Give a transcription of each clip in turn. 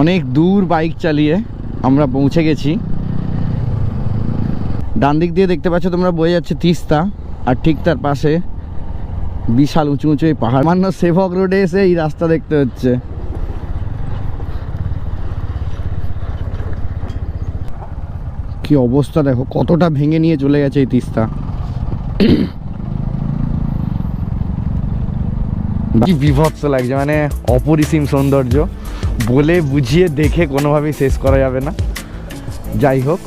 অনেক দূর বাইক চালিয়ে আমরা পৌঁছে গেছি। ডান দিক দিয়ে দেখতে পাচ্ছ তোমরা বয়ে যাচ্ছে তিস্তা, আর ঠিক তার পাশে বিশাল উঁচু উঁচু এই পাহাড়। মান্য সেভক রোডে এসে এই রাস্তা দেখতে হচ্ছে। কি অবস্থা দেখো, কতটা ভেঙে নিয়ে চলে গেছে এই তিস্তা। বিভৎস লাগছে মানে অপরিসীম সৌন্দর্য। বলে বুঝিয়ে দেখে কোনোভাবেই শেষ করা যাবে না। যাই হোক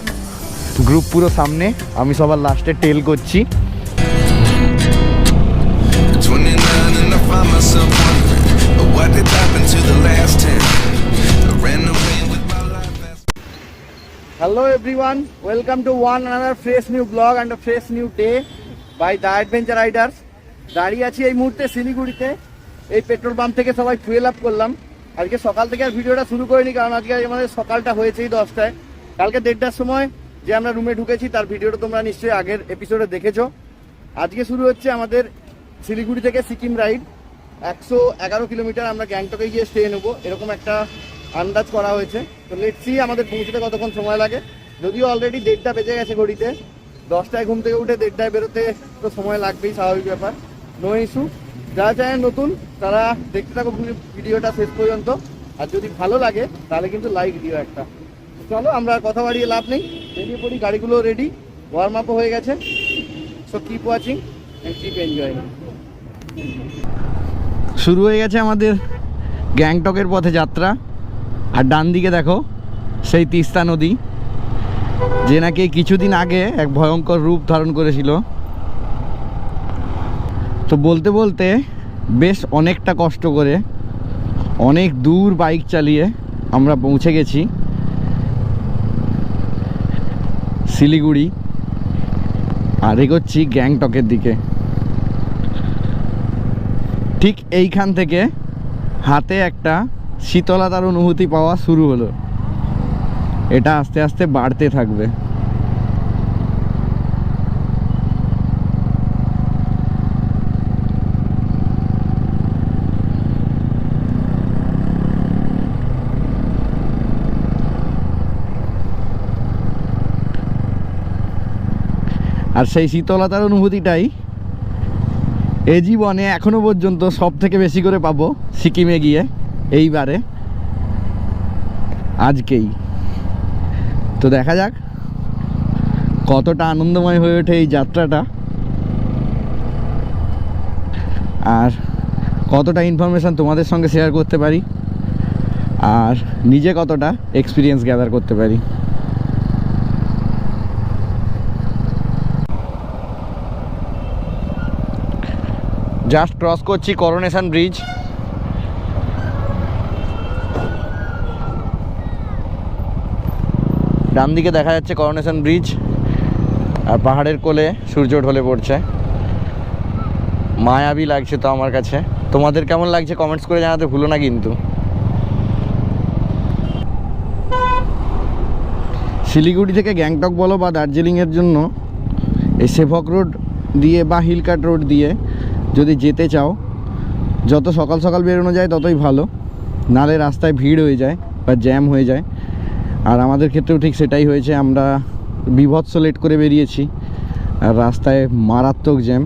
গ্রুপ পুরো সামনে আমি সবার লাস্টে টেল করছি। 29 and I find myself wondering what did happen to the last 10. I ran away with my life as hello everyone welcome to one another fresh new blog and fresh new day by the adventure riders দাঁড়িয়ে আছি এই মুহূর্তে শিলিগুড়িতে এই petrol pump থেকে সবাই fuel up করলাম। আজকে সকাল থেকে আর ভিডিওটা শুরু করিনি, কারণ আজকে আমাদের সকালটা হয়েছেই দশটায়। কালকে দেড়টার সময় যে আমরা রুমে ঢুকেছি, তার ভিডিওটা তোমরা নিশ্চয়ই আগের এপিসোডে দেখেছ। আজকে শুরু হচ্ছে আমাদের শিলিগুড়ি থেকে সিকিম রাইড একশো এগারো কিলোমিটার আমরা গ্যাংটকে গিয়ে স্টে নেব। এরকম একটা আন্দাজ করা হয়েছে। তো লেটসি আমাদের পৌঁছতে কতক্ষণ সময় লাগে। যদিও অলরেডি দেড়টা বেজে গেছে ঘড়িতে। দশটায় ঘুম থেকে উঠে দেড়টায় বেরোতে তো সময় লাগবেই, স্বাভাবিক ব্যাপার। নো ইস্যু যারা চায় নতুন, তারা দেখতে থাকো ভিডিওটা শেষ পর্যন্ত। আর যদি ভালো লাগে, তাহলে কিন্তু লাইক দিও একটা। চলো, আমরা কথা বাড়িয়ে লাভ নেই। বেরিয়ে পড়ি, গাড়িগুলো রেডি ওয়ার্ম আপও হয়ে গেছে। So keep watching keep enjoying শুরু হয়ে গেছে আমাদের গ্যাংটকের পথে যাত্রা। আর ডান দিকে দেখো, সেই তিস্তা নদী, যে নাকি কিছুদিন আগে এক ভয়ঙ্কর রূপ ধারণ করেছিল। তো বলতে বলতে বেশ অনেকটা কষ্ট করে অনেক দূর বাইক চালিয়ে আমরা পৌঁছে গেছি শিলিগুড়ি আর এগোচ্ছি গ্যাংটকের দিকে। ঠিক এইখান থেকে হাতে একটা শীতলতার অনুভূতি পাওয়া শুরু হলো। এটা আস্তে আস্তে বাড়তে থাকবে। আর সেই শীতলতার অনুভূতিটাই এ জীবনে এখনও পর্যন্ত সব থেকে বেশি করে পাবো সিকিমে গিয়ে এইবারে, আজকেই। তো দেখা যাক কতটা আনন্দময় হয়ে ওঠে এই যাত্রাটা আর কতটা ইনফরমেশান তোমাদের সঙ্গে শেয়ার করতে পারি আর নিজে কতটা এক্সপিরিয়েন্স গ্যাদার করতে পারি। জাস্ট ক্রস করছি করোনেশন ব্রিজ ডান দিকে দেখা যাচ্ছে করোনেশন ব্রিজ আর পাহাড়ের কোলে সূর্য ঢলে পড়ছে। মায়াবী লাগছে তো আমার কাছে। তোমাদের কেমন লাগছে কমেন্টস করে জানাতে ভুলো না কিন্তু। শিলিগুড়ি থেকে গ্যাংটক বলো বা দার্জিলিংয়ের জন্য এই সেভক রোড দিয়ে বা হিলকাট রোড দিয়ে যদি যেতে চাও, যত সকাল সকাল বেরোনো যায় ততই ভালো। নালে রাস্তায় ভিড় হয়ে যায় বা জ্যাম হয়ে যায়। আর আমাদের ক্ষেত্রেও ঠিক সেটাই হয়েছে, আমরা বিভৎস লেট করে বেরিয়েছি। আর রাস্তায় মারাত্মক জ্যাম।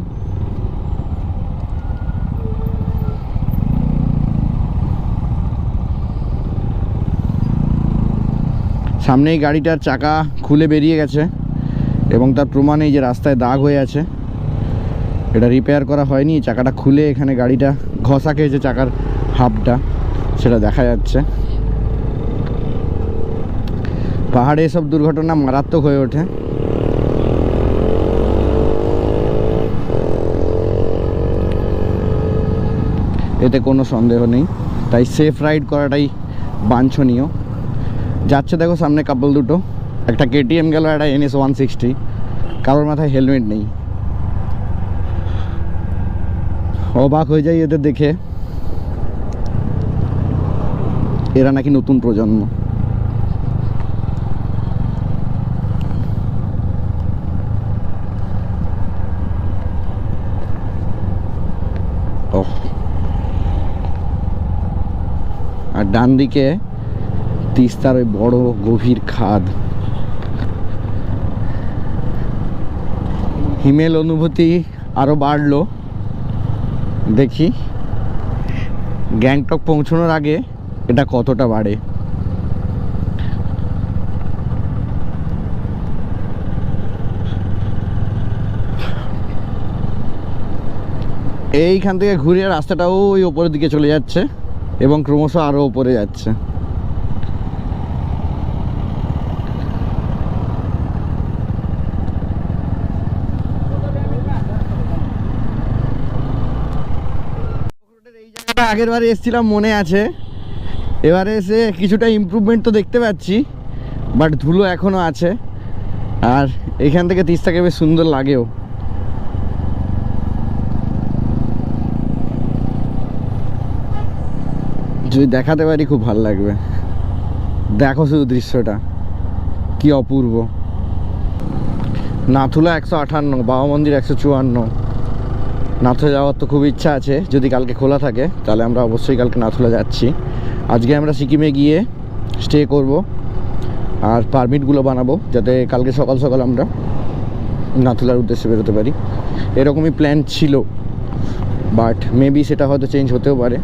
সামনেই গাড়িটার চাকা খুলে বেরিয়ে গেছে এবং তার প্রমাণ এই যে রাস্তায় দাগ হয়ে আছে। এটা রিপেয়ার করা হয়নি, চাকাটা খুলে এখানে গাড়িটা ঘষা খেয়েছে চাকার হাফটা সেটা দেখা যাচ্ছে। পাহাড়ে এসব দুর্ঘটনা মারাত্মক হয়ে ওঠে। এতে কোনো সন্দেহ নেই। তাই সেফ রাইড করাটাই বাঞ্ছনীয়। যাচ্ছে দেখো সামনে কাপল দুটো। একটা কেটিএম গেল, একটা এনএস ওয়ান সিক্সটি কারোর মাথায় হেলমেট নেই। অবাক হয়ে যাই এদের দেখে। এরা নাকি নতুন প্রজন্ম। আর ডান দিকে তিস্তার ওই বড় গভীর খাদ। হিমেল অনুভূতি আরও বাড়লো। দেখি। গ্যাংটক পৌঁছানোর আগে এটা কতটা বাড়ে? এইখান থেকে ঘুরে রাস্তাটাও ওই ওপরের দিকে চলে যাচ্ছে এবং ক্রমশ আরও ওপরে যাচ্ছে। জায়গাটা আগের বারে এসেছিলাম, মনে আছে। এবারে এসে কিছুটা ইমপ্রুভমেন্ট তো দেখতে পাচ্ছি বাট ধুলো এখনও আছে। আর এখান থেকে তিস্তাকে বেশ সুন্দর লাগেও। যদি দেখাতে পারি খুব ভালো লাগবে। দেখো শুধু দৃশ্যটা, কি অপূর্ব। নাথুলা একশো আঠান্ন বাবা মন্দির একশো চুয়ান্ন। নাথুলা যাওয়ার তো খুব ইচ্ছা আছে, যদি কালকে খোলা থাকে, তাহলে আমরা অবশ্যই কালকে নাথুলা যাচ্ছি। আজকে আমরা সিকিমে গিয়ে স্টে করব, আর পারমিটগুলো বানাবো, যাতে কালকে সকাল সকাল আমরা নাথুলার উদ্দেশ্যে বেরোতে পারি। এরকমই প্ল্যান ছিল বাট মেবি সেটা হয়তো চেঞ্জ হতেও পারে,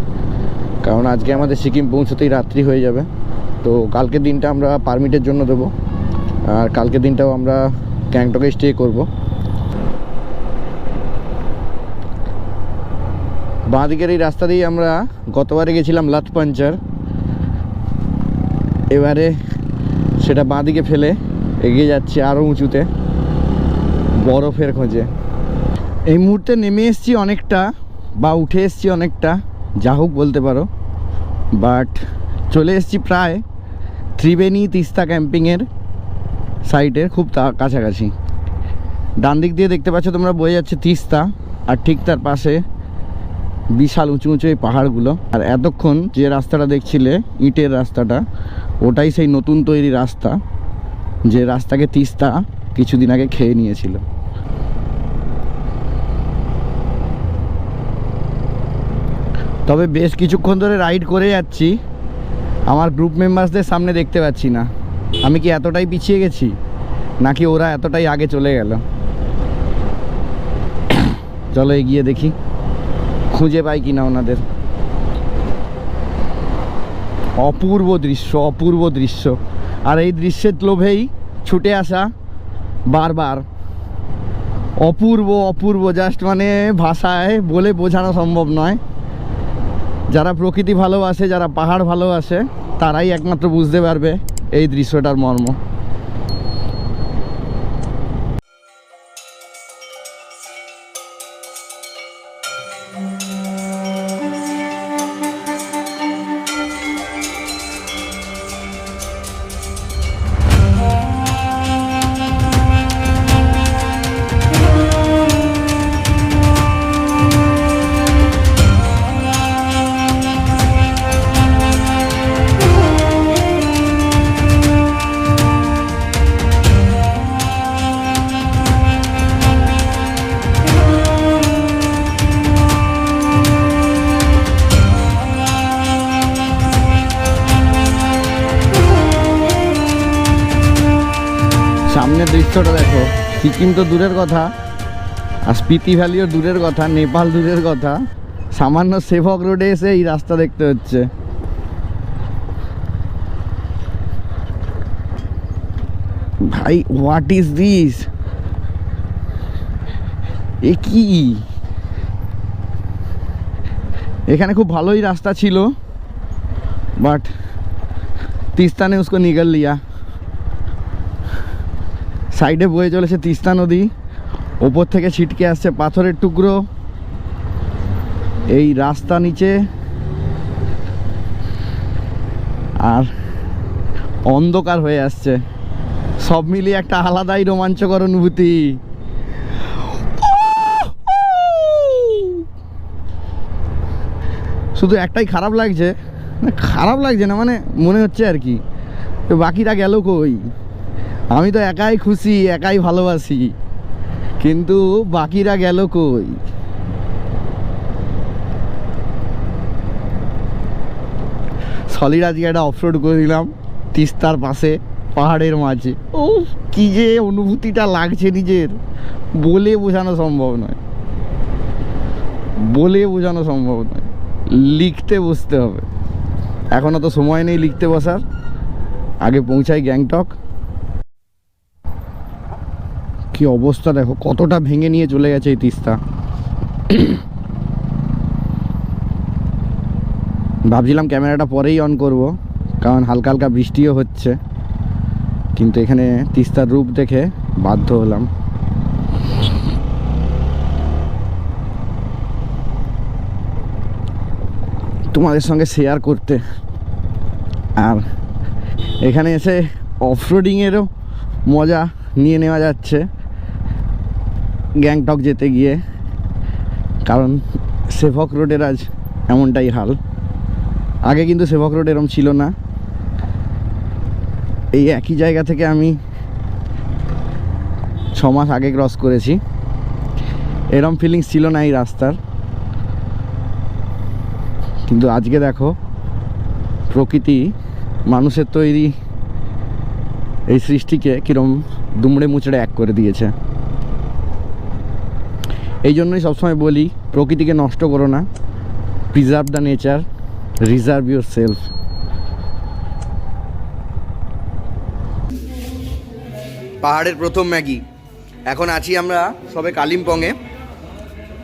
কারণ আজকে আমাদের সিকিম পৌঁছতেই রাত্রি হয়ে যাবে। তো কালকের দিনটা আমরা পারমিটের জন্য দেবো, আর কালকের দিনটাও আমরা গ্যাংটকে স্টে করব। বাঁদিকের এই রাস্তা দিয়ে আমরা গতবারে গেছিলাম লাত পাঞ্চার। এবারে সেটা বাঁদিকে ফেলে এগিয়ে যাচ্ছি আরও উঁচুতে, বরফের খোঁজে। এই মুহূর্তে নেমে এসছি অনেকটা বা উঠে এসছি অনেকটা, যা হোক বলতে পারো। বাট চলে এসছি প্রায় ত্রিবেণী তিস্তা ক্যাম্পিংয়ের সাইটের খুব কাছাকাছি। ডান দিক দিয়ে দেখতে পাচ্ছ তোমরা বয়ে যাচ্ছে তিস্তা, আর ঠিক তার পাশে বিশাল উঁচু উঁচু এই পাহাড়গুলো। আর এতক্ষণ যে রাস্তাটা দেখছিলে, ইটের রাস্তাটা, ওটাই সেই নতুন তৈরি রাস্তা, যে রাস্তাকে তিস্তা কিছুদিন আগে খেয়ে নিয়েছিল। তবে বেশ কিছুক্ষণ ধরে রাইড করে যাচ্ছি, আমার গ্রুপ মেম্বার্সদের সামনে দেখতে পাচ্ছি না। আমি কি এতটাই পিছিয়ে গেছি, নাকি ওরা এতটাই আগে চলে গেল? চলো এগিয়ে দেখি। খুঁজে পাই কিনা ওনাদের। অপূর্ব দৃশ্য অপূর্ব দৃশ্য। আর এই দৃশ্যের লোভেই ছুটে আসা বারবার। অপূর্ব অপূর্ব জাস্ট মানে ভাষায় বলে বোঝানো সম্ভব নয়। যারা প্রকৃতি ভালোবাসে, যারা পাহাড় ভালোবাসে, তারাই একমাত্র বুঝতে পারবে এই দৃশ্যটার মর্ম। সিকিম তো দূরের কথা, আর স্পিতি ভ্যালিও দূরের কথা, নেপাল দূরের কথা, সামান্য সেভক রোডে এসে এই রাস্তা দেখতে হচ্ছে। ভাই হোয়াট ইজ দিস এ কি? এখানে খুব ভালোই রাস্তা ছিল বাট তিস্তানে উসকো নিগল লিয়া। সাইডে বয়ে চলেছে তিস্তা নদী। ওপর থেকে ছিটকে আসছে পাথরের টুকরো। এই রাস্তা নিচে। আর অন্ধকার হয়ে আসছে। সব মিলিয়ে একটা আলাদাই রোমাঞ্চকর অনুভূতি। শুধু একটাই খারাপ লাগছে। খারাপ লাগছে না মানে মনে হচ্ছে আর কি। তো বাকিরা গেল কই? আমি তো একাই খুশি, একাই ভালোবাসি। কিন্তু বাকিরা গেল কই? সলিড আজকে একটা অফরোড করে দিলাম, তিস্তার পাশে, পাহাড়ের মাঝে। ও কি যে অনুভূতিটা লাগছে নিজের। বলে বোঝানো সম্ভব নয়। বলে বোঝানো সম্ভব নয়। লিখতে বসতে হবে। এখনও তো সময় নেই লিখতে বসার। আগে পৌঁছাই গ্যাংটক। কি অবস্থা দেখো, কতটা ভেঙে নিয়ে চলে গেছে এই তিস্তা। ভাবছিলাম ক্যামেরাটা পরেই অন করব, কারণ হালকা হালকা বৃষ্টিও হচ্ছে। কিন্তু এখানে তিস্তার রূপ দেখে বাধ্য হলাম। তোমাদের সঙ্গে শেয়ার করতে। আর এখানে এসে অফরোডিংয়েরও মজা নিয়ে নেওয়া যাচ্ছে। গ্যাংটক যেতে গিয়ে, কারণ সেভক রোডের আজ এমনটাই হাল। আগে কিন্তু সেভক রোড এরম ছিল না। এই একই জায়গা থেকে আমি ছ মাস আগে ক্রস করেছি। এরম ফিলিংস ছিল না এই রাস্তার। কিন্তু আজকে দেখো, প্রকৃতি, মানুষের তৈরি এই সৃষ্টিকে কিরম দুমড়ে মুচড়ে এক করে দিয়েছে। এই জন্যই সবসময় বলি, প্রকৃতিকে নষ্ট করো না। Preserve the nature reserve yourself পাহাড়ের প্রথম ম্যাগি। এখন আছি আমরা সবে কালিম্পংয়ে।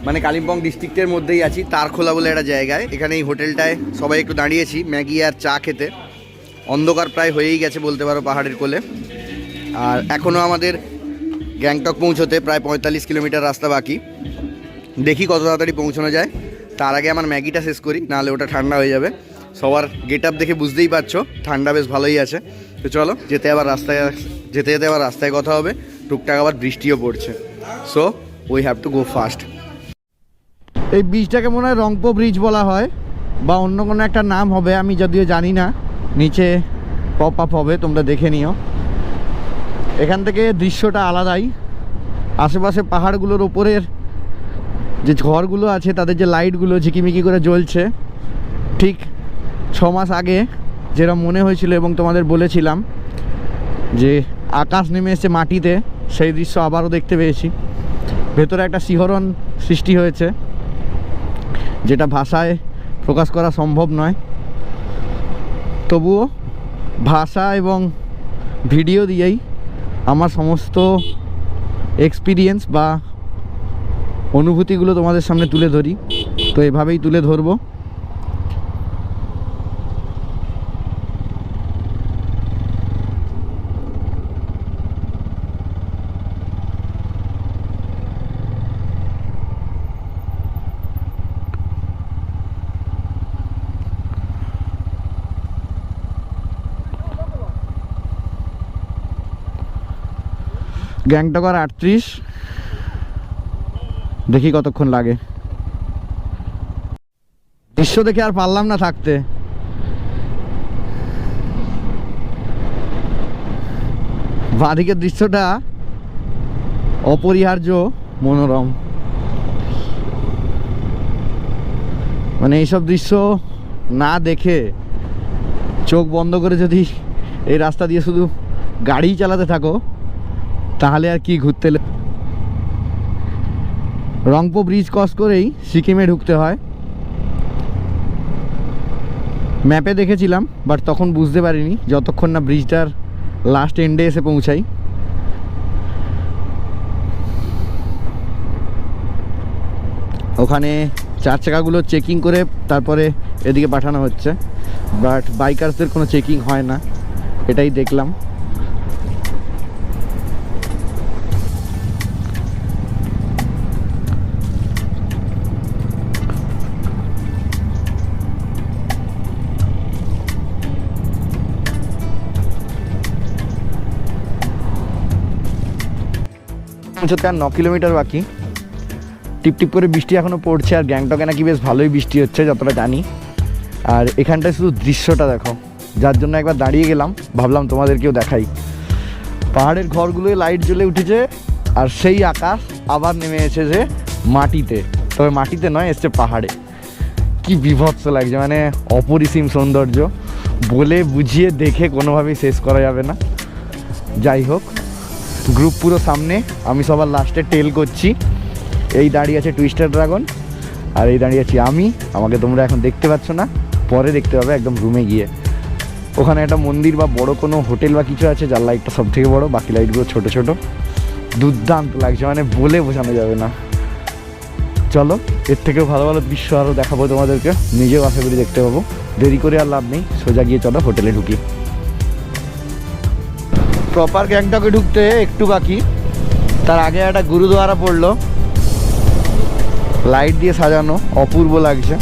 মানে কালিম্পং ডিস্ট্রিক্টের মধ্যেই আছি, তারখোলা বলে একটা জায়গায়। এখানে এই হোটেলটায় সবাই একটু দাঁড়িয়েছি, ম্যাগি আর চা খেতে। অন্ধকার প্রায় হয়েই গেছে বলতে পারো পাহাড়ের কোলে। আর এখনও আমাদের গ্যাংটক পৌঁছতে প্রায় পঁয়তাল্লিশ কিলোমিটার রাস্তা বাকি। দেখি কত তাড়াতাড়ি পৌঁছানো যায়। তার আগে আমার ম্যাগিটা শেষ করি, নাহলে ওটা ঠান্ডা হয়ে যাবে। সবার গেট আপ দেখে বুঝতেই পারছ, ঠান্ডা বেশ ভালোই আছে। তো চলো, যেতে আবার রাস্তায়, যেতে যেতে আবার রাস্তায় কথা হবে। টুকটাক আবার বৃষ্টিও পড়ছে। So we have to go fast এই ব্রিজটাকে মনে হয় রংপো ব্রিজ বলা হয়, বা অন্য কোনো একটা নাম হবে, আমি যদিও জানি না। নিচে পপ আপ হবে, তোমরা দেখে নিও। এখান থেকে দৃশ্যটা আলাদাই। আশেপাশে পাহাড়গুলোর ওপরের যে ঝড়গুলো আছে, তাদের যে লাইটগুলো ঝিকিমিকি করে জ্বলছে, ঠিক ছ মাস আগে যেরকম মনে হয়েছিল এবং তোমাদের বলেছিলাম যে আকাশ নেমে এসছে মাটিতে, সেই দৃশ্য আবারও দেখতে পেয়েছি। ভেতরে একটা শিহরণ সৃষ্টি হয়েছে, যেটা ভাষায় প্রকাশ করা সম্ভব নয়। তবুও ভাষা এবং ভিডিও দিয়েই আমার সমস্ত এক্সপিরিয়েন্স বা অনুভূতিগুলো তোমাদের সামনে তুলে ধরি। তো এভাবেই তুলে ধরবো। গ্যাংটক আর আটত্রিশ। দেখি কতক্ষণ লাগে। দৃশ্য দেখে আর পারলাম না থাকতে। বাঁদিকের দৃশ্যটা অপরিহার্য, মনোরম। মানে এইসব দৃশ্য না দেখে চোখ বন্ধ করে যদি এই রাস্তা দিয়ে শুধু গাড়ি চালাতে থাকো তাহলে আর কি ঘুরতে রংপো ব্রিজ ক্রস করেই সিকিমে ঢুকতে হয়। ম্যাপে দেখেছিলাম বাট তখন বুঝতে পারিনি, যতক্ষণ না ব্রিজটার লাস্ট এন্ডে এসে পৌঁছাই। ওখানে চার চাকাগুলো চেকিং করে তারপরে এদিকে পাঠানো হচ্ছে বাট বাইকার্সদের কোনো চেকিং হয় না, এটাই দেখলাম। পৌঁছতে আর ন কিলোমিটার বাকি। টিপ টিপ করে বৃষ্টি এখনও পড়ছে আর গ্যাংটকে নাকি বেশ ভালোই বৃষ্টি হচ্ছে, যতটা জানি। আর এখানটায় শুধু দৃশ্যটা দেখো, যার জন্য একবার দাঁড়িয়ে গেলাম, ভাবলাম তোমাদেরকেও দেখাই। পাহাড়ের ঘরগুলোয় লাইট জ্বলে উঠেছে আর সেই আকাশ আবার নেমে এসেছে মাটিতে। তবে মাটিতে নয়, এসছে পাহাড়ে। কি বিভৎস লাগছে মানে অপরিসীম সৌন্দর্য। বলে বুঝিয়ে দেখে কোনোভাবেই শেষ করা যাবে না। যাই হোক গ্রুপ পুরো সামনে। আমি সবার লাস্টে টেল করছি। এই দাঁড়িয়ে আছে টুইস্টার ড্রাগন আর এই দাঁড়িয়ে আছি আমি। আমাকে তোমরা এখন দেখতে পাচ্ছ না, পরে দেখতে পাবে একদম রুমে গিয়ে। ওখানে একটা মন্দির বা বড় কোনো হোটেল বা কিছু আছে, যার লাইটটা সব থেকে বড়, বাকি লাইটগুলো ছোট ছোট। দুর্দান্ত লাগছে মানে বলে বোঝানো যাবে না। চলো, এর থেকেও ভালো ভালো দৃশ্য আরও দেখাবো তোমাদেরকে। নিজেও আশা করি দেখতে পাবো। দেরি করে আর লাভ নেই, সোজা গিয়ে চলো হোটেলে ঢুকি। প্রপার গ্যাংটকে ঢুকতে একটু বাকি। তার আগে একটা গুরুদুয়ারা পড়ল। লাইট দিয়ে সাজানো, অপূর্ব লাগছে।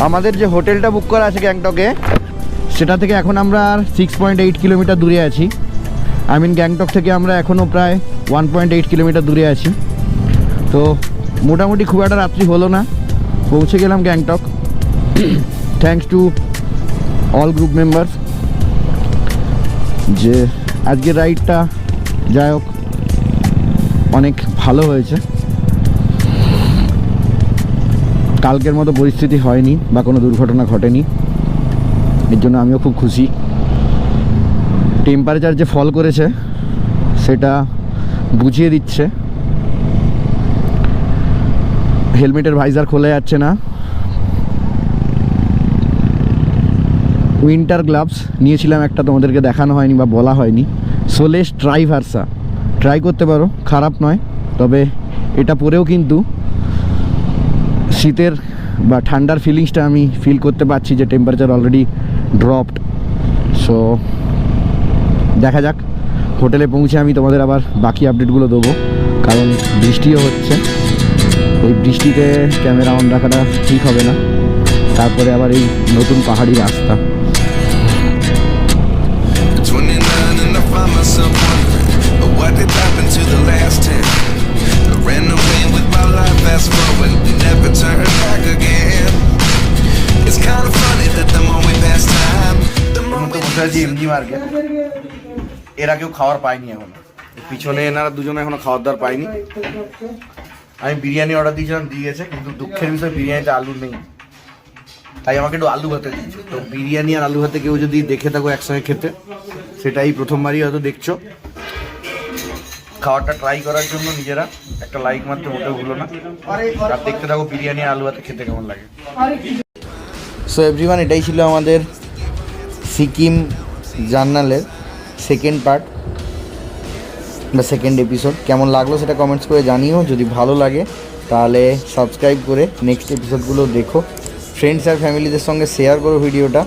আমাদের যে হোটেলটা বুক করা আছে গ্যাংটকে, সেটা থেকে এখন আমরা আর সিক্স পয়েন্ট এইট কিলোমিটার দূরে আছি। আই মিন গ্যাংটক থেকে আমরা এখনও প্রায় ওয়ান পয়েন্ট এইট কিলোমিটার দূরে আছি। তো, মোটামুটি খুব একটা রাত্রি হলো না। পৌঁছে গেলাম Gangtok. Thanks to all group member যে আজকের রাইডটা যাই হোক, অনেক ভালো হয়েছে। কালকের মতো পরিস্থিতি হয়নি বা কোনো দুর্ঘটনা ঘটেনি। এর জন্য আমিও খুব খুশি। টেম্পারেচার যে ফল করেছে, সেটা বুঝিয়ে দিচ্ছে। হেলমেটের ভাইজার খোলা যাচ্ছে না। উইন্টার গ্লাভস নিয়েছিলাম একটা তোমাদেরকে দেখানো হয়নি বা বলা হয়নি। সোলেস ট্রাই ভার্সা ট্রাই করতে পারো, খারাপ নয়, তবে এটা পরেও কিন্তু শীতের বা ঠান্ডার ফিলিংসটা আমি ফিল করতে পারছি যে টেম্পারেচার অলরেডি ড্রপড সো দেখা যাক, হোটেলে পৌঁছে আমি তোমাদের আবার বাকি আপডেটগুলো দেবো, কারণ বৃষ্টিও হচ্ছে। এই বৃষ্টিতে ক্যামেরা অন রাখাটা ঠিক হবে না। তারপরে আবার এই নতুন পাহাড়ি রাস্তা। এরা কেউ খাওয়ার পায়নি এখন। পিছনে এনারা দুজনে এখনও খাওয়ার দাওয়ার পায়নি। আমি বিরিয়ানি অর্ডার দিয়েছিলাম দিয়ে গেছে কিন্তু দুঃখের বিষয়, বিরিয়ানিতে আলু নেই। তাই আমাকে একটু আলু ভাতে দিয়েছে। তো বিরিয়ানি আর আলু ভাতে কেউ যদি দেখে থাকো একসঙ্গে খেতে, সেটাই প্রথমবারই হয়তো দেখছ। খাবারটা ট্রাই করার জন্য নিজেরা, একটা লাইক মারতে মোটেও ভুলো না। আর দেখতে থাকো বিরিয়ানি আর আলু ভাতে খেতে কেমন লাগে। সো এভরিওয়ান এটাই ছিল আমাদের সিকিম জার্নালের সেকেন্ড পার্ট বা সেকেন্ড এপিসোড কেমন লাগল সেটা কমেন্টস করে জানিও। যদি ভালো লাগে, তাহলে সাবস্ক্রাইব করে নেক্সট এপিসোডগুলো দেখো। ফ্রেন্ডস আর ফ্যামিলিদের সঙ্গে শেয়ার করো ভিডিওটা,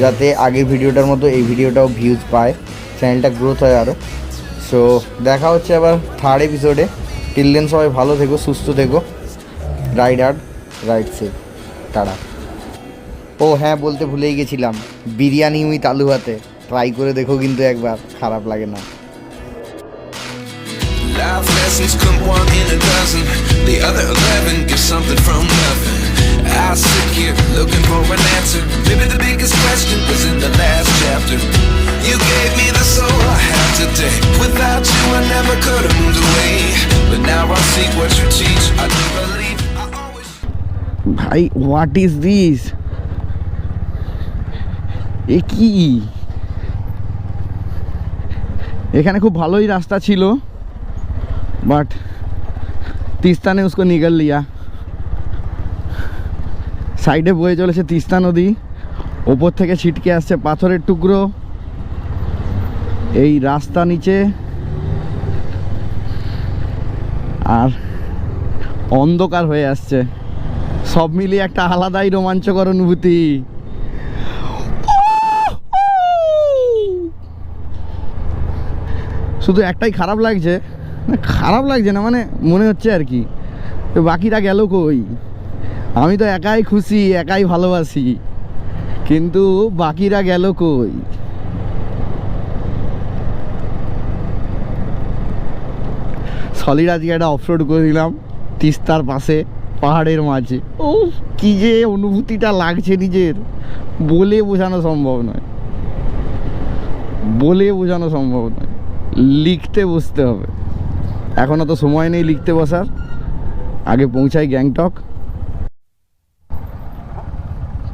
যাতে আগের ভিডিওটার মতো এই ভিডিওটাও ভিউজ পায়। চ্যানেলটা গ্রোথ হয় আরও সো দেখা হচ্ছে আবার থার্ড এপিসোডে টিল দেন সবাই ভালো থেকো, সুস্থ থেকো। রাইড হার্ড রাইড সেফ তারা ও হ্যাঁ বলতে ভুলেই গেছিলাম। বিরিয়ানি উইথ আলু হাতে। ট্রাই করে দেখো কিন্তু একবার, খারাপ লাগে না। Life lessons come one in a dozen. The other eleven give something from nothing. I sit here looking for an answer. Maybe the biggest question was in the last chapter. You gave me the soul I have today. Without you, I never could have moved away. But now I see what you teach. I do believe I always. ভাই what is this এ কি এখানে খুব ভালোই রাস্তা ছিল but Teesta ने उसको निगल लिया সাইডে বয়ে চলেছে তিস্তা নদী ওপর থেকে ছিটকে আসছে পাথরের টুকরো এই রাস্তা নিচে আর অন্ধকার হয়ে আসছে সব মিলিয়ে একটা আলাদাই রোমাঞ্চকর অনুভূতি শুধু একটাই খারাপ লাগছে না, খারাপ লাগছে না মানে মনে হচ্ছে আর কি। তো বাকিরা গেল কই? আমি তো একাই খুশি, একাই ভালোবাসি। কিন্তু বাকিরা গেল কই? সলিড আজকে একটা অফরোড করে দিলাম, তিস্তার পাশে, পাহাড়ের মাঝে। ও কি যে অনুভূতিটা লাগছে নিজের। বলে বোঝানো সম্ভব নয়। বলে বোঝানো সম্ভব নয়। লিখতে বসতে হবে। এখনও তো সময় নেই লিখতে বসার। আগে পৌঁছাই গ্যাংটক।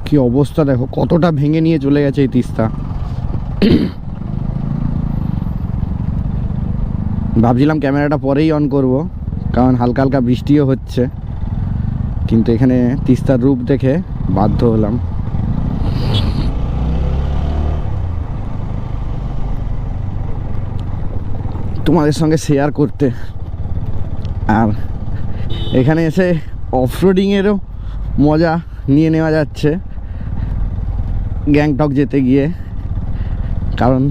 কি অবস্থা দেখো, কতটা ভেঙে নিয়ে চলে গেছে এই তিস্তা। ভাবছিলাম ক্যামেরাটা পরেই অন করব, কারণ হালকা হালকা বৃষ্টিও হচ্ছে। কিন্তু এখানে তিস্তার রূপ দেখে বাধ্য হলাম। তোমাদের সঙ্গে শেয়ার করতে। আর এখানে এসে অফরোডিংয়েরও মজা নিয়ে নেওয়া যাচ্ছে। গ্যাংটক যেতে গিয়ে। কারণ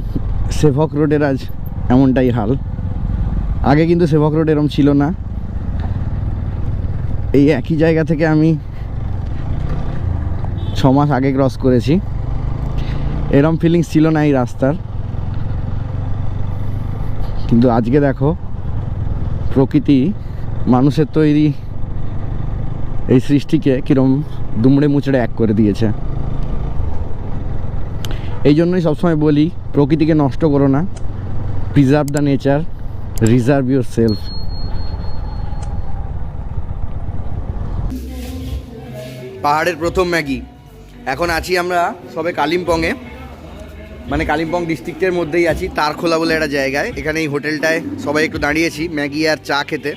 সেভক রোডের আজ এমনটাই হাল। আগে কিন্তু সেভক রোড এরম ছিল না। এই একই জায়গা থেকে আমি ছ মাস আগে ক্রস করেছি। এরম ফিলিংস ছিল না এই রাস্তার। কিন্তু আজকে দেখো, প্রকৃতি মানুষের তৈরি এই সৃষ্টিকে কিরম দুমড়ে মুচড়ে এক করে দিয়েছে। এই জন্যই সবসময় বলি, প্রকৃতিকে নষ্ট করো না। Preserve the nature reserve yourself পাহাড়ের প্রথম ম্যাগি। এখন আছি আমরা সবে কালিম্পংয়ে। মানে কালিম্পং ডিস্ট্রিক্টের মধ্যেই আছি, তারখোলা বলে একটা জায়গায়। এখানে এই হোটেলটায় সবাই একটু দাঁড়িয়েছি, ম্যাগি আর চা খেতে।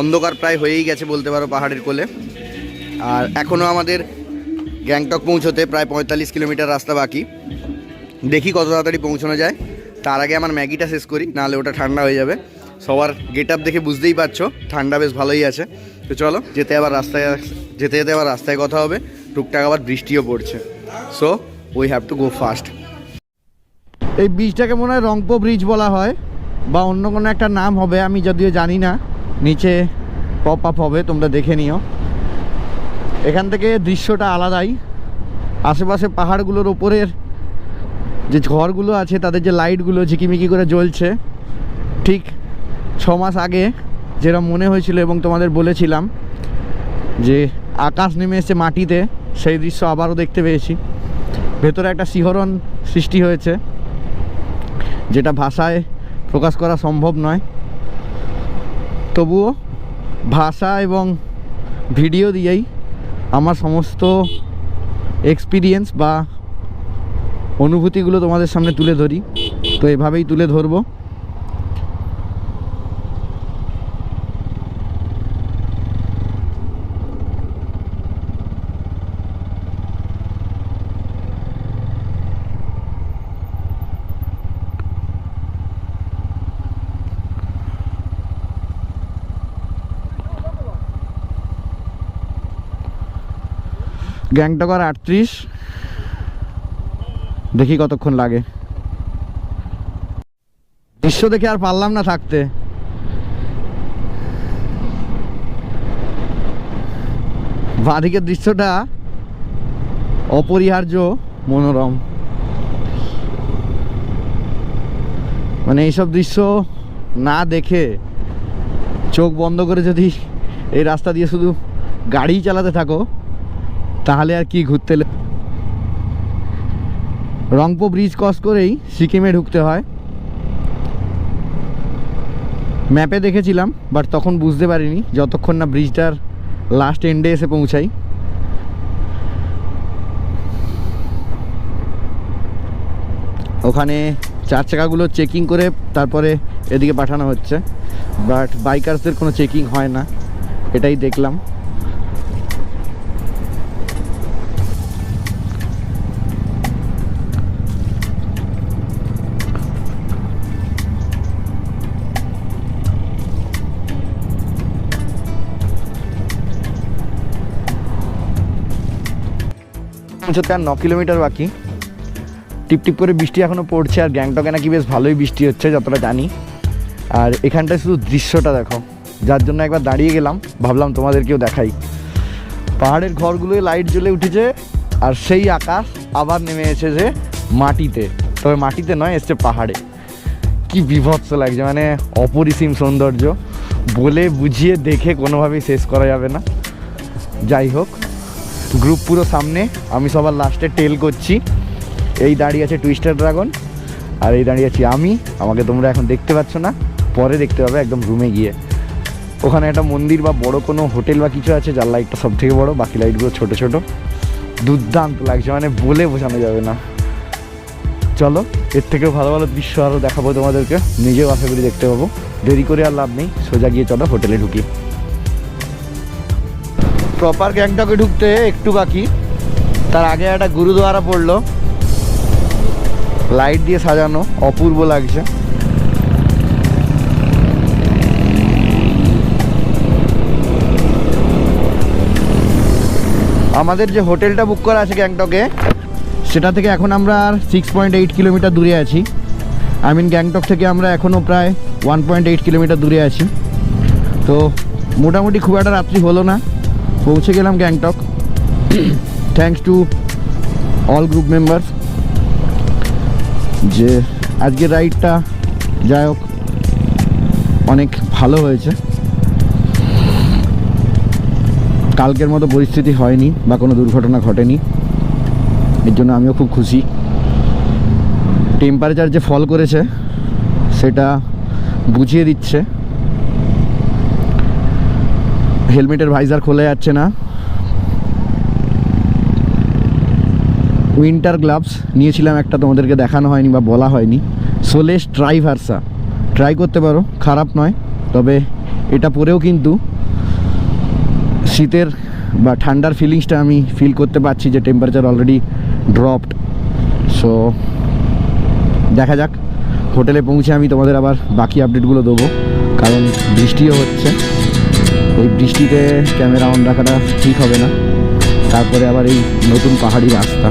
অন্ধকার প্রায় হয়েই গেছে বলতে পারো পাহাড়ের কোলে। আর এখনও আমাদের গ্যাংটক পৌঁছতে প্রায় পঁয়তাল্লিশ কিলোমিটার রাস্তা বাকি। দেখি কত তাড়াতাড়ি পৌঁছানো যায়। তার আগে আমার ম্যাগিটা শেষ করি, নাহলে ওটা ঠান্ডা হয়ে যাবে। সবার গেট আপ দেখে বুঝতেই পারছ, ঠান্ডা বেশ ভালোই আছে। তো চলো, যেতে আবার রাস্তায় যেতে যেতে আবার রাস্তায় কথা হবে। টুকটাক আবার বৃষ্টিও পড়ছে। So we have to go fast এই ব্রিজটাকে মনে হয় রংপো ব্রিজ বলা হয়, বা অন্য কোনো একটা নাম হবে, আমি যদিও জানি না। নিচে পপ আপ হবে, তোমরা দেখে নিও। এখান থেকে দৃশ্যটা আলাদাই। আশেপাশে পাহাড়গুলোর ওপরের যে ঘরগুলো আছে, তাদের যে লাইটগুলো ঝিকিমিকি করে জ্বলছে, ঠিক ছ মাস আগে যেরকম মনে হয়েছিল এবং তোমাদের বলেছিলাম, যে আকাশ নেমে এসছে মাটিতে, সেই দৃশ্য আবারও দেখতে পেয়েছি। ভেতরে একটা শিহরণ সৃষ্টি হয়েছে। যেটা ভাষায় প্রকাশ করা সম্ভব নয়। তবুও ভাষা এবং ভিডিও দিয়েই আমার সমস্ত এক্সপিরিয়েন্স বা অনুভূতিগুলো তোমাদের সামনে তুলে ধরি। তো এভাবেই তুলে ধরবো। গ্যাংটক আর আটত্রিশ। দেখি কতক্ষণ লাগে। দৃশ্য দেখে আর পারলাম না থাকতে। বাঁদিকের দৃশ্যটা অপরিহার্য, মনোরম। মানে এইসব দৃশ্য না দেখে চোখ বন্ধ করে যদি এই রাস্তা দিয়ে শুধু গাড়ি চালাতে থাকো তাহলে আর কি ঘুরতে রংপো ব্রিজ ক্রস করেই সিকিমে ঢুকতে হয়। ম্যাপে দেখেছিলাম বাট তখন বুঝতে পারিনি, যতক্ষণ না ব্রিজটার লাস্ট এন্ডে এসে পৌঁছাই। ওখানে চার চাকাগুলো চেকিং করে তারপরে এদিকে পাঠানো হচ্ছে বাট বাইকার্সদের কোনো চেকিং হয় না, এটাই দেখলাম। পৌঁছতে আর ন কিলোমিটার বাকি। টিপ টিপ করে বৃষ্টি এখনও পড়ছে, আর গ্যাংটকে নাকি বেশ ভালোই বৃষ্টি হচ্ছে, যতটা জানি। আর এখানটায় শুধু দৃশ্যটা দেখো, যার জন্য একবার দাঁড়িয়ে গেলাম, ভাবলাম তোমাদেরকেও দেখাই। পাহাড়ের ঘরগুলোয় লাইট জ্বলে উঠেছে, আর সেই আকাশ আবার নেমে এসেছে মাটিতে। তবে মাটিতে নয়, এসছে পাহাড়ে। কি বিভৎস লাগছে মানে অপরিসীম সৌন্দর্য। বলে বুঝিয়ে দেখে কোনোভাবেই শেষ করা যাবে না। যাই হোক গ্রুপ পুরো সামনে। আমি সবার লাস্টে টেল করছি। এই দাঁড়িয়ে আছে টুইস্টার ড্রাগন আর এই দাঁড়িয়ে আছি আমি। আমাকে তোমরা এখন দেখতে পাচ্ছ না, পরে দেখতে পাবে একদম রুমে গিয়ে। ওখানে একটা মন্দির বা বড় কোনো হোটেল বা কিছু আছে, যার লাইটটা সব থেকে বড়, বাকি লাইটগুলো ছোট ছোট। দুর্দান্ত লাগছে মানে বলে বোঝানো যাবে না। চলো, এর থেকেও ভালো ভালো দৃশ্য আরও দেখাবো তোমাদেরকে। নিজেও আশা করি দেখতে পাবো। দেরি করে আর লাভ নেই, সোজা গিয়ে চলো হোটেলে ঢুকি। প্রপার গ্যাংটকে ঢুকতে একটু বাকি। তার আগে একটা গুরুদুয়ারা পড়ল। লাইট দিয়ে সাজানো, অপূর্ব লাগছে। আমাদের যে হোটেলটা বুক করা আছে গ্যাংটকে, সেটা থেকে এখন আমরা আর সিক্স পয়েন্ট এইট কিলোমিটার দূরে আছি। আই মিন গ্যাংটক থেকে আমরা এখনও প্রায় ওয়ান পয়েন্ট এইট কিলোমিটার দূরে আছি। তো মোটামুটি খুব একটা রাত্রি হলো না। পৌঁছে গেলাম Gangtok. Thanks to all group member যে আজকের রাইডটা যাই হোক, অনেক ভালো হয়েছে। কালকের মতো পরিস্থিতি হয়নি বা কোনো দুর্ঘটনা ঘটেনি। এর জন্য আমিও খুব খুশি। টেম্পারেচার যে ফল করেছে, সেটা বুঝিয়ে দিচ্ছে। হেলমেটের ভাইজার খোলা যাচ্ছে না। উইন্টার গ্লাভস নিয়েছিলাম একটা তোমাদেরকে দেখানো হয়নি বা বলা হয়নি। সোলেস ট্রাই ভার্সা ট্রাই করতে পারো, খারাপ নয়, তবে এটা পরেও কিন্তু শীতের বা ঠান্ডার ফিলিংসটা আমি ফিল করতে পারছি যে টেম্পারেচার অলরেডি ড্রপড সো দেখা যাক, হোটেলে পৌঁছে আমি তোমাদের আবার বাকি আপডেটগুলো দেবো, কারণ বৃষ্টিও হচ্ছে। এই বৃষ্টিতে ক্যামেরা অন রাখাটা ঠিক হবে না। তারপরে আবার এই নতুন পাহাড়ি রাস্তা।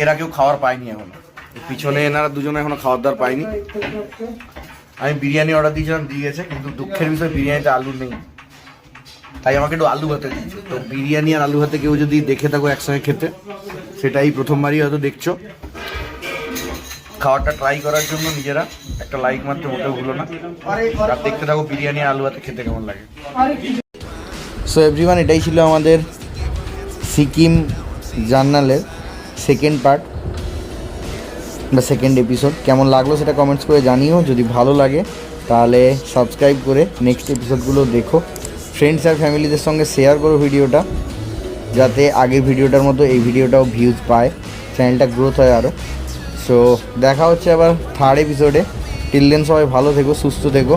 এরা কেউ খাওয়ার পায়নি এখন। পিছনে এনারা দুজনে এখনও খাওয়ার দাওয়ার পায়নি। আমি বিরিয়ানি অর্ডার দিয়েছিলাম, দিয়ে গেছে, কিন্তু দুঃখের বিষয়, বিরিয়ানিতে আলু নেই। তাই আমাকে একটু আলু ভাতে দিয়েছে। তো বিরিয়ানি আর আলু ভাতে কেউ যদি দেখে থাকো একসঙ্গে খেতে, সেটাই প্রথমবারই হয়তো দেখছ। খাওয়ারটা ট্রাই করার জন্য নিজেরা, একটা লাইক মারতে মোটেও ভুলো না। আর দেখতে থাকো বিরিয়ানি আলু ভাতে খেতে কেমন লাগে। সো এভরিওয়ান এটাই ছিল আমাদের সিকিম জার্নালের সেকেন্ড পার্ট বা সেকেন্ড এপিসোড কেমন লাগল সেটা কমেন্টস করে জানিও। যদি ভালো লাগে, তাহলে সাবস্ক্রাইব করে নেক্সট এপিসোডগুলো দেখো। ফ্রেন্ডস আর ফ্যামিলিদের সঙ্গে শেয়ার করো ভিডিওটা, যাতে আগের ভিডিওটার মতো এই ভিডিওটাও ভিউজ পায় চ্যানেলটা গ্রোথ হয় আরও সো দেখা হচ্ছে আবার থার্ড এপিসোডে টিল সবাই ভালো থেকো, সুস্থ থেকো।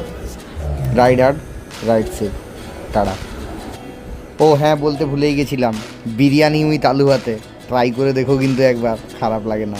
Ride hard ride safe tata. ও হ্যাঁ বলতে ভুলেই গেছিলাম। বিরিয়ানি উইথ আলু হাতে। ট্রাই করে দেখো কিন্তু একবার, খারাপ লাগে না।